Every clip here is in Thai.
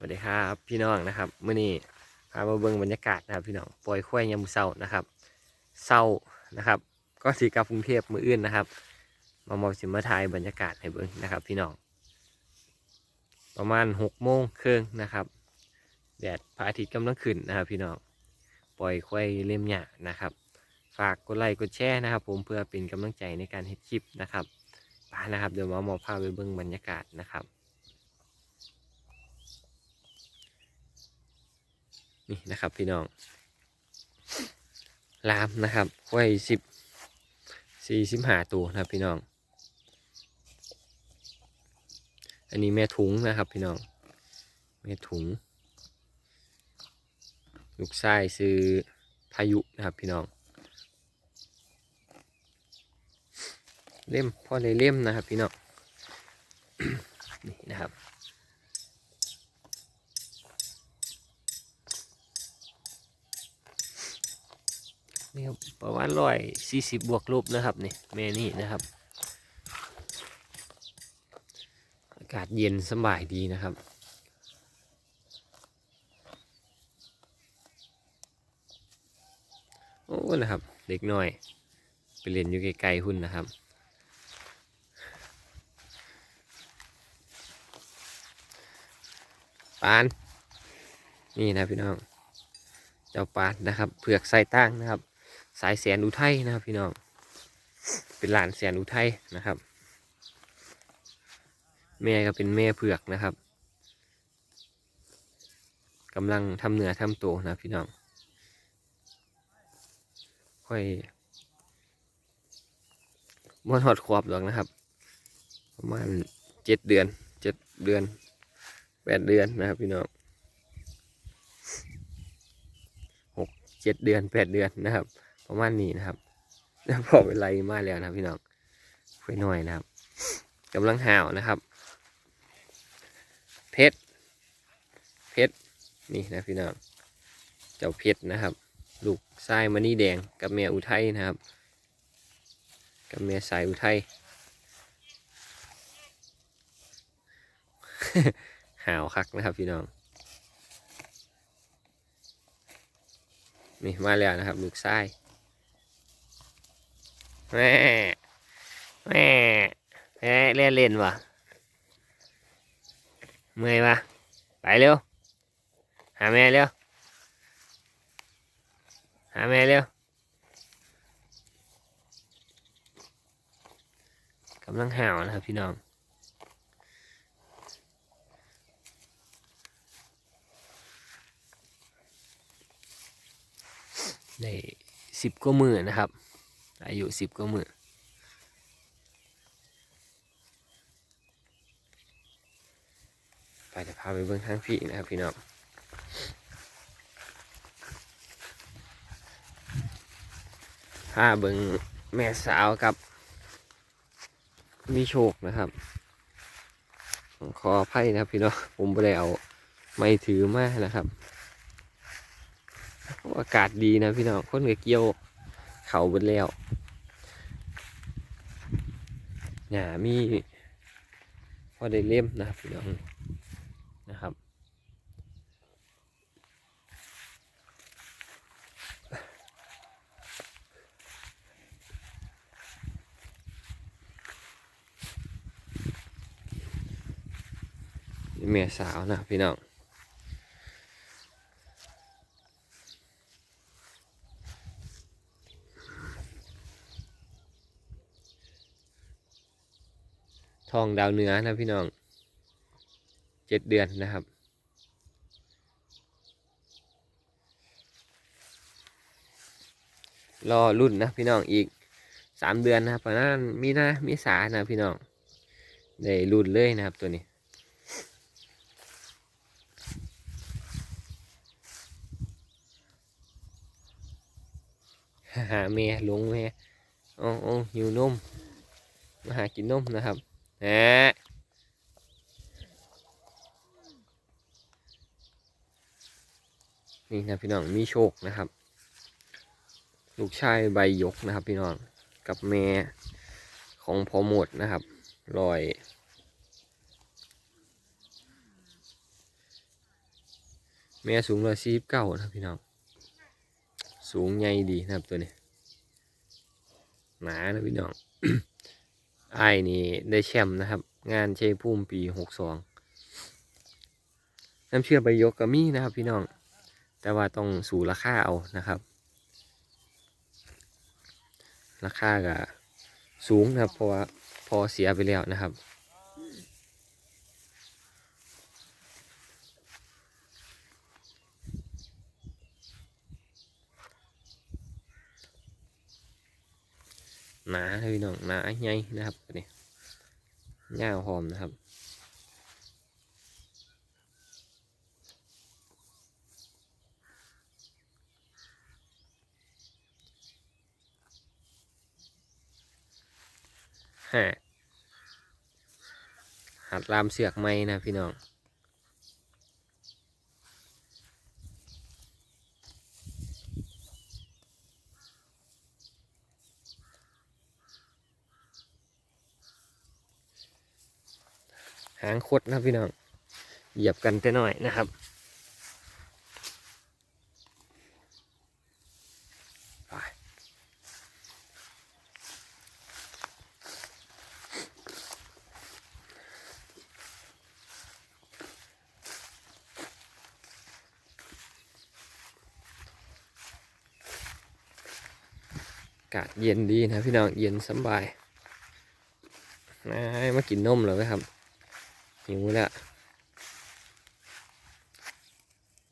สวัสดีครับพี่น้องนะครับเมื่อนี้พามาเบิ่งบรรยากาศนะครับพี่น้องปล่อยควายยามมื้อเช้านะครับเศร้านะครับ ก็สีกับกรุงเทพมืออื่นนะครับ มาเมาสิมาถ่ายบรรยากาศให้เบิ่งนะครับ พี่น้องประมาณหกโมงครึ่งนะครับแดดพระอาทิตย์กำลังขึ้นนะครับ พี่น้องปล่อยควายเล่มหยานะครับ ฝากกดไลค์กดแชร์นะครับ ผมเพื่อเป็นกำลังใจในการเฮ็ดคลิปนะครับไปนะครับเดี๋ยวมามอพาไปเบิ่งบรรยากาศนะครับ นี่นะครับ พี่น้องลามนะครับไว้สิบสี่สิบห้าตัวนะครับพี่น้อง อันนี้แม่ถุงนะครับพี่น้อง แม่ถุง ลูกไส้ซื้อพายุนะครับพี่น้อง เล่มพ่อเลยเล่มนะครับพี่น้อง นี่นะครับ นี่ครับป ร้อยสี่สิบบวกลบนะครับนี่แม่นี่นะครับ อากาศเย็นสบายดีนะครับโอ้นะครับ เด็กน้อย ไปเรียนอยู่ไกลๆหุ่นนะครับปาน นี่นะพี่น้อง เจ้าปานนะครับเผือกใส่ตั้งนะครับ สายแสนอุทัยนะครับพี่น้องเป็นหลานแสนอุทัยนะครับ แม่ก็เป็นแม่เผือกนะครับกำลังทำเนื้อทำตัวนะพี่น้องค่อยมอนหอดขวบหรอกนะครับ ประมาณเจ็ดเดือนเจ็ดเดือนแปดเดือนนะครับพี่น้องหกเจ็ดเดือนแปดเดือนนะครับ ประมาณนี้นะครับแล้วพอเป็นไรมาแล้วนะพี่น้องค่อยหน่อยนะครับกำลังห่าวนะครับ เพชรเพชรนี่นะพี่น้องเจ้าเพชรนะครับ ลูกทรายมณีแดงกับแม่อุทัยนะครับ กับแม่สายอุทัยห่าวคักนะครับพี่น้องนี่มาแล้วนะครับลูกไส้ แม่แม่แม่เล่นเล่นวะเมื่อยปะไปเร็ว หาแม่เร็ว หาแม่เร็วกำลังห่าวนะครับพี่น้องได้สิบกว่ามือนะครับ อายุสิบกว่ามือไปจะพาไปเบื้องทางพี่นะครับพี่น้องพาเบิ้องแม่สาวกับมีโชคนะครับขออภัยนะครับพี่น้องผมไม่ได้เอาไม่ถือมานะครับ อากาศดีนะพี่น้องคนก็เกี่ยว เขาเบนแล้วหญ้ามีพอได้เล่มนะครับพี่น้องนะครับเมียสาวนะพี่น้อง องดาวเหนือนะพี่น้องเจ็ดเดือนนะครับ รอรุ่นนะพี่น้องอีกสามเดือนนะครับเพราะนั้นมีนามีสานะพี่น้องได้รุ่นเลยนะครับตัวนี้หาเมียลงเมียอ้โอ้หิวนมมาหากินนมนะครับ แหมนี่นะพี่น้องมีโชคนะครับ ลูกชายใบยกนะครับ พี่น้องกับแม่ของพอหมดนะครับลอยแม่สูงร้อยสี่สิบเก้านะพี่น้อง สูงใหญ่ดีนะครับตัวนี้หนานะพี่น้อง ไอ้นี่ได้แชมป์นะครับ งานเชยพุ่มปีหกสองน้ำเชื่อใบยกก็มีนะครับ พี่น้อง แต่ว่าต้องสู่ราคาเอานะครับ ราคาก็สูงนะครับเพราะว่าพอเสียไปแล้วนะครับ หนานะพี่น้องหนาใหญ่นะครับตัวนี้ยาวหอมนะครับฮะหัดลามเสือกไม้นะพี่น้อง หางคดนะพี่น้องเหยียบกันแต่หน่อยนะครับอากาศเย็นดีนะพี่น้องเย็นสบายนะให้มากินนมเลยไหมครับ หิวแล้ว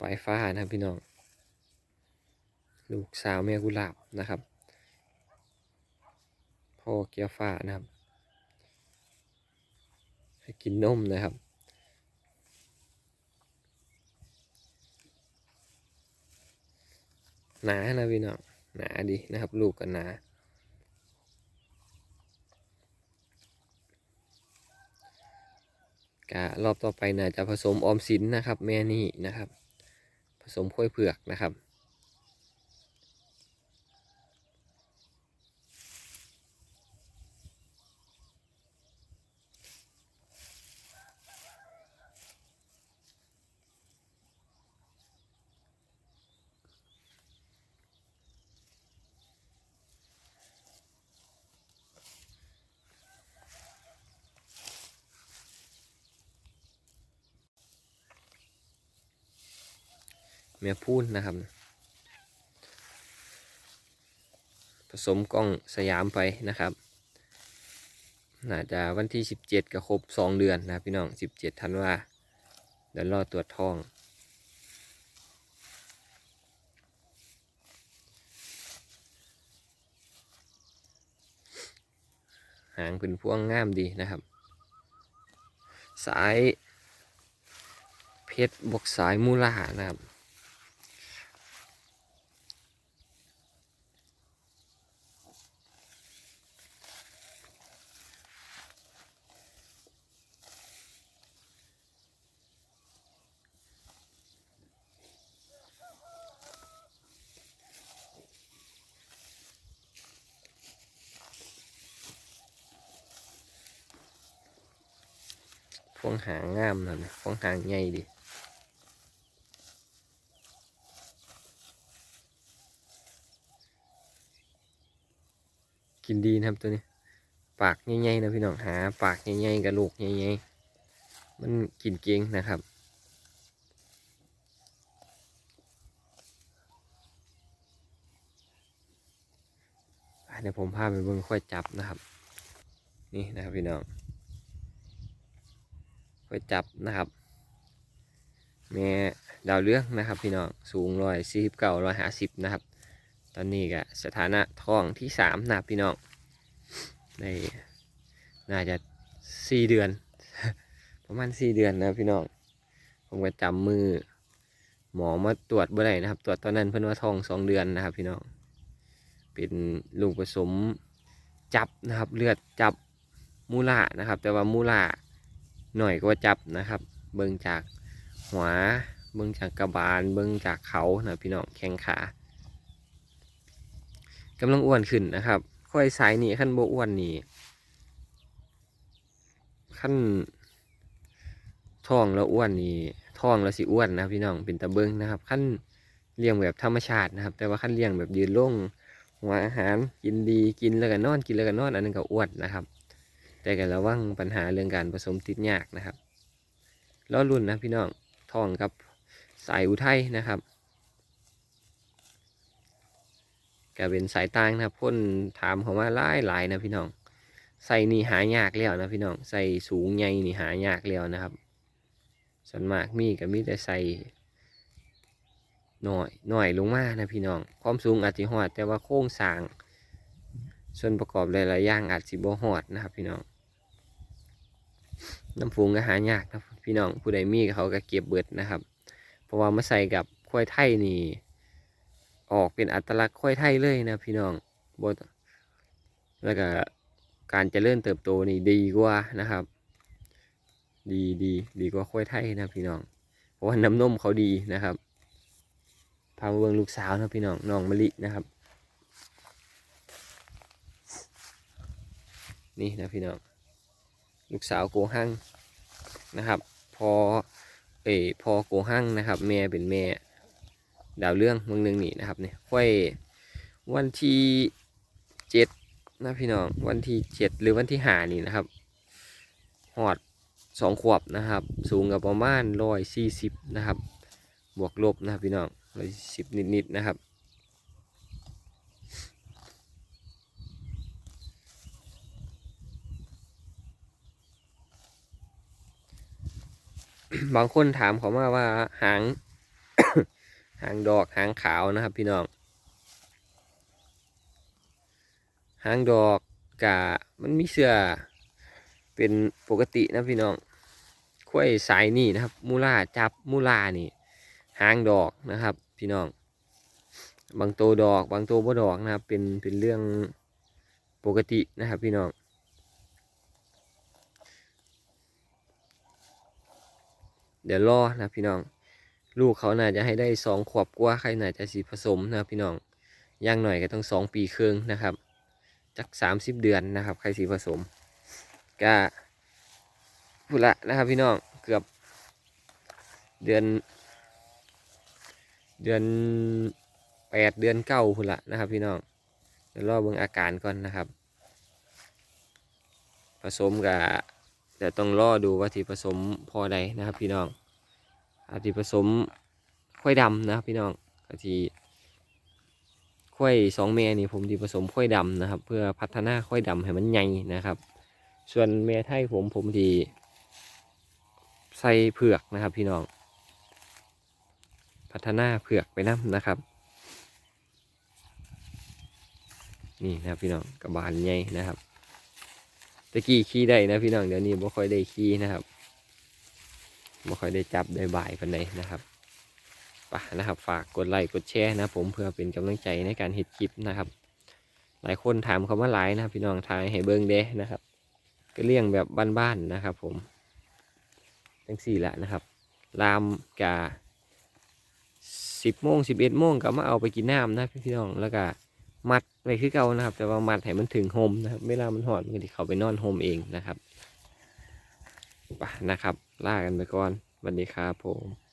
ปลายฟ้านะครับพี่น้อง ลูกสาวแม่กุหลาบนะครับ พ่อเกียวฟ้านะครับให้กินนมนะครับหนานะพี่น้องหนาดีนะครับ ลูกกันหนา กะรอบต่อไปน่าจะผสมออมสินนะครับ แม่นี่นะครับ ผสมข้วยเผือกนะครับ แม่พูนนะครับ ผสมกล้องสยามไปนะครับ น่าจะวันที่ 17ก็ครบ 2 เดือนนะพี่น้อง 17ธันวาเดี๋ยวรอตรวจท้อง หางเป็นพวงงามดีนะครับ สายเพชรบวกสายมูลานะครับ พวงหางงามนะเนี่ยพวงหางใหญ่ดีกินดีนะครับตัวนี้ ปากใหญ่ๆนะพี่น้องหา ปากใหญ่ๆกับลูกใหญ่ๆมันกินเก่งนะครับเดี๋ยวผมพาไปเบิ่งค่อยจับนะครับ นี่นะครับพี่น้อง จับนะครับ แม่ดาวเรืองนะครับพี่น้องสูงร้อยสี่สิบเก้าร้อยห้าสิบนะครับ ตอนนี้ก็สถานะทองที่สามนะพี่น้องในน่าจะสี่เดือน ประมาณสี่เดือนนะพี่น้องผมก็จำมือ หมอมาตรวจเมื่อไหร่นะครับ ตรวจตอนนั้นเพิ่นว่าท้องสองเดือนนะครับ พี่น้องเป็นลูกผสมจับนะครับ เลือดจับมูล่านะครับ แต่ว่ามูล่า หน่อยก็จับนะครับ เบิ่งจากหัวเบิ่งจากกระบาล เบิ่งจากเขานะพี่น้องแข้งขากำลังอ้วนขึ้นนะครับ ค่อยสายนี่ขั้นโบอ้วนนี่ขั้นท้องแล้วอ้วนนี่ท้องแล้วสิอ้วนนะครับพี่น้องเป็นตะเบิงนะครับ ขั้นเลี้ยงแบบธรรมชาตินะครับ แต่ว่าขั้นเลี้ยงแบบยืนลงหัวอาหารกินดีกินแล้วก็นอนกินแล้วก็นอนอันนั้นก็อ้วนนะครับ แต่ก็ระวังปัญหาเรื่องการผสมติดยากนะครับล้อรุ่นนะพี่น้องทองกับสายอุทัยนะครับก็เป็นสายต่างนะพ่นถามเขามาหลายหลายนะพี่น้องใส่นี่หายากแล้วนะพี่น้องใส่สูงใหญ่นี่หายากแล้วนะครับส่วนมากมีก็มีแต่ใส่หน่อยหน่อยลงมานะพี่น้อง ความสูงอาจจะหอดแต่ว่าโครงสาง ส่วนประกอบหลายๆอย่างอาจสิบ่หอดนะครับพี่น้อง น้ำฟูงก็หายากนะพี่น้องผู้ใดมีเขาก็เก็บเบิดนะครับ เพราะว่ามาใส่กับควายไทยนี่ออกเป็นอัตลักษณ์ควายไทยเลยนะพี่น้องบแล้วก็การเจริญเติบโตนี่ดีกว่านะครับ ดีดีดีกว่าควายไทยนะพี่น้อง เพราะว่าน้ำนมเขาดีนะครับพามาเบิ่งลูกสาวนะพี่น้องน้องมะลินะครับ นี่นะพี่น้อง ลูกสาวโกหังนะครับ พอเอยพอโกหังนะครับ แม่เป็นแม่ดาวเรื่องเมืองหนึ่งนี่นะครับเนี่ยค่อยวันที่เจ็ดนะพี่น้องวันที่เจ็ดหรือวันที่ห้านี่นะครับหอดสองขวบนะครับ สูงกับประมาณร้อยสี่สิบนะครับ บวกลบนะครับพี่น้องร้อยสิบนิดๆนะครับ บางคนถามเขามาว่าหาง หางดอกหางขาวนะครับ พี่น้อง หางดอกกะมันมีเสื้อเป็นปกตินะพี่น้องคุ้ยสายนี่นะครับ มูลาจับมูลานี่ หางดอกนะครับ พี่น้อง บางตัวดอก บางตัวบ่ดอกนะครับ เป็นเป็นเรื่องปกตินะครับ พี่น้อง เดี๋ยวรอนะพี่น้อง ลูกเขาน่าจะให้ได้สองขวบกว่าใครน่าจะสีผสมนะพี่น้องอย่างหน่อยก็ต้องสองปีครึ่งนะครับจากสามสิบเดือนนะครับใครสีผสมก็พูดละนะครับพี่น้องเกือบเดือน เดือนแปดเดือนเก้าพูดละนะครับพี่น้องเดี๋ยวรอเบิ่งอาการก่อนนะครับ ผสมกับ เดี๋ยวต้องรอดูว่าที่ผสมพอใดนะครับ พี่น้องอาที่ผสมข้อยดำนะครับ พี่น้องอาที่ข้อยสองเมนี่ผมที่ผสมข้อยดำนะครับ เพื่อพัฒนาข้อยดำให้มันใหญ่นะครับ ส่วนเมไทยผมผมที่ใส่เผือกนะครับ พี่น้อง พัฒนาเผือกไปน้ำนะครับนี่นะครับพี่น้องกระบาลใหญ่นะครับ ตะกี้ขี่ได้นะพี่น้องเดี๋ยวนี้บ่ค่อยได้ขี่นะครับบ่ค่อยได้จับได้บ่ายปันใดนะครับปะนะครับฝากกดไลค์กดแชร์นะผมเพื่อเป็นกำลังใจในการเฮ็ดคลิปนะครับ หลายคนถามเขามาหลายนะครับ พี่น้องทายให้เบิ้งเด้นะครับ ก็เลี้ยงแบบบ้านๆนะครับ ผมทั้งสี่ละนะครับ ลามกาสิบโมงสิบเอ็ดโมงก็มาเอาไปกินน้ำนะพี่น้องแล้วก็ มัดไว้คือเก่านะครับ แต่ว่ามัดให้มันถึงโฮมนะครับเวลามันหอดมันก็ที่เขาไปนอนโฮมเองนะครับไปนะครับล่ากันไปก่อนสวัสดีครับผม